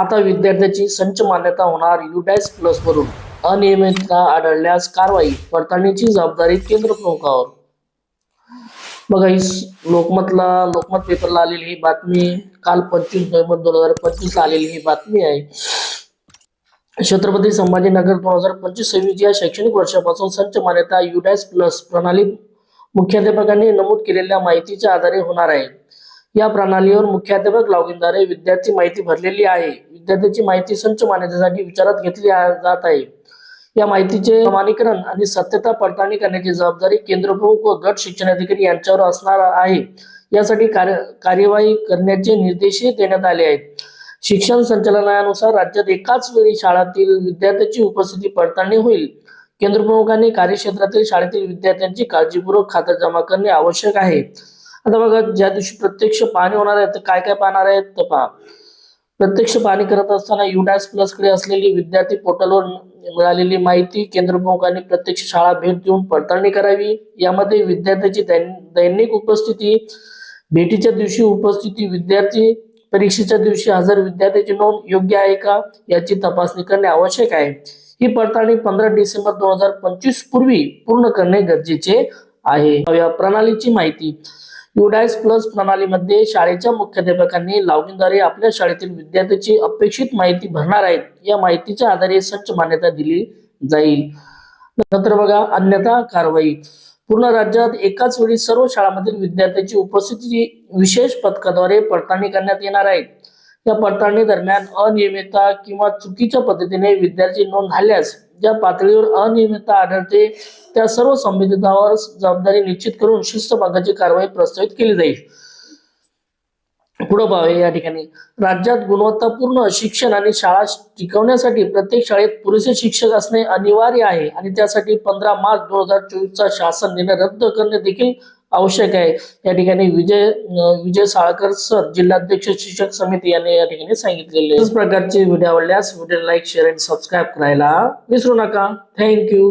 आता विद्यार्थ्याची संच मान्यता होणार युडॅस प्लस वरून. अनियमितता आढळल्यास कारवाई पडताळणीची जबाबदारी केंद्र प्रमुखावर. बघा ही लोकमतला लोकमत पेपरला आलेली ही बातमी काल पंचवीस नोव्हेंबर दोन हजार पंचवीस ला आलेली ही बातमी आहे. छत्रपती संभाजीनगर दोन हजार पंचवीस सव्वीस या शैक्षणिक वर्षापासून संच मान्यता युडॅस प्लस प्रणाली मुख्याध्यापकांनी नमूद केलेल्या माहितीच्या आधारे होणार आहे. या प्रणालीवर मुख्याध्यापक लॉगिनद्वारे विद्यार्थी माहिती भरलेली आहे. विद्यार्थ्याची माहिती संच मान्यतेसाठी विचारात घेतली जात आहे. या माहितीचे प्रमाणीकरण आणि सत्यता पडताळणी करण्याची जबाबदारी केंद्रप्रमुख व गट शिक्षणाधिकारी यांच्यावर असणार आहे. यासाठी कार्य कार्यवाही करण्याचे निर्देशही देण्यात आले आहेत. शिक्षण संचालनानुसार राज्यात एकाच वेळी शाळातील विद्यार्थ्याची उपस्थिती पडताळणी होईल. केंद्रप्रमुखांनी कार्यक्षेत्रातील शाळेतील विद्यार्थ्यांची काळजीपूर्वक खातं जमा करणे आवश्यक आहे. आता बघा ज्या दिवशी प्रत्यक्ष पाणी होणार आहे तर काय काय पाहणार आहेत? तर पहा. प्रत्यक्ष पाणी करत असताना युडॅस प्लसकडे असलेली विद्यार्थी पोर्टलवर मिळालेली माहिती केंद्रप्रमुखांनी प्रत्यक्ष शाळा भेट देऊन पडताळणी करावी. यामध्ये विद्यार्थ्याची दैनिक उपस्थिती भेटीच्या दिवशी उपस्थिती विद्यार्थी परीक्षेच्या दिवशी हजर विद्यार्थ्याची नोंद योग्य आहे का याची तपासणी करणे आवश्यक आहे. ही पडताळणी पंधरा डिसेंबर दोन हजार पंचवीस पूर्वी पूर्ण करणे गरजेचे आहे. या प्रणालीची माहिती. युडायस प्लस प्रणालीमध्ये शाळेच्या मुख्याध्यापकांनी लॉगिनद्वारे आपल्या शाळेतील विद्यार्थ्याची अपेक्षित माहिती भरणार आहेत. या माहितीच्या आधारे सच मान्यता दिली जाईल. नंतर बघा अन्यथा कारवाई. पूर्ण राज्यात एकाच वेळी सर्व शाळांमधील विद्यार्थ्यांची उपस्थिती विशेष पथकाद्वारे पडताळणी करण्यात येणार आहे. या पडताळणी दरम्यान अनियमितता किंवा चुकीच्या पद्धतीने विद्यार्थी नोंद झाल्यास ज्या पातळीवर अनियमितता आढळते. त्या सर्व संबंधितांवर जबाबदारी निश्चित करून शिस्तभंगाची कारवाई प्रस्तावित केली जाईल. पुढं पाहूया या ठिकाणी. राज्यात गुणवत्तापूर्ण शिक्षण आणि शाळा टिकवण्यासाठी प्रत्येक शाळेत पुरेसे शिक्षक असणे अनिवार्य आहे आणि त्यासाठी पंधरा मार्च दोन हजार चोवीसचा शासन निर्णय रद्द करणे देखील आवश्यक आहे. या ठिकाणी विजय विजय साळकर सर जिल्हाध्यक्ष शिक्षक समिती यांनी या ठिकाणी सांगितलेले. प्रकारचे व्हिडिओ आवडल्यास व्हिडिओ लाईक शेअर आणि सबस्क्राईब करायला विसरू नका. थँक्यू